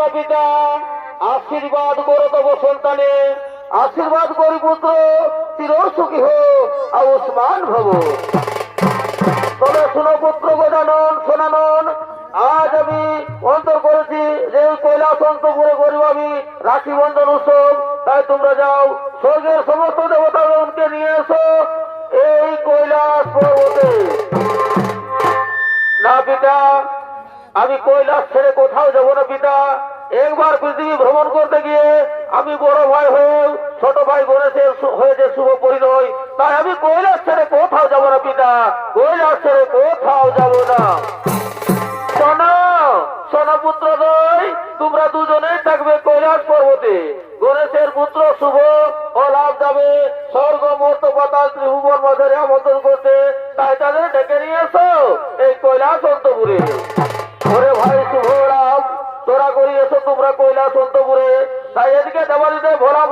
মাতা পিতা আশীর্বাদ করো তব সন্তানে। আশীর্বাদ করি পুত্র চির সুখী হোক আউসমান ভব। তবে শুনো পুত্র গজানন, সোনানন, আজ আমি অন্তর করেছি যে কৈলাস অন্তপুরে করিব আমি রাখি বন্ধন উৎসব। তাই তোমরা যাও, স্বর্গের সমস্ত দেবতাগণকে নিয়ে এসো এই কৈলাস পর্বতে। না পিতা আমি কৈলাস ছেড়ে কোথাও যাব না, পিতা। একবার পৃথিবী ভ্রমণ করতে গিয়ে আমি বড় ভাই হয়ে, ছোট ভাই সু- হয়েছে শুভ পরিণয়, তাই আমি কৈলাস ছেড়ে কোথাও যাব না, পিতা। কৈলাস ছেড়ে কোথাও যাব না। পুত্র দই তোমরা দুজনেই থাকবে কৈলাস পর্বতে। গণেশের পুত্র শুভ ও লাভ যাবে। স্বর্গ, মর্ত, পাতাল, ত্রিভুবন মধ্যে আমন্ত্রণ করতে তাই তাদের ডেকে নিয়ে এসো এই কৈলাস অন্তপুরে। ওরে ভাই শুভ লাভ তোরা করি এসো তোমরা কৈলাস অন্তপুরে তাই এদিকে দেবাদিতে ভোলা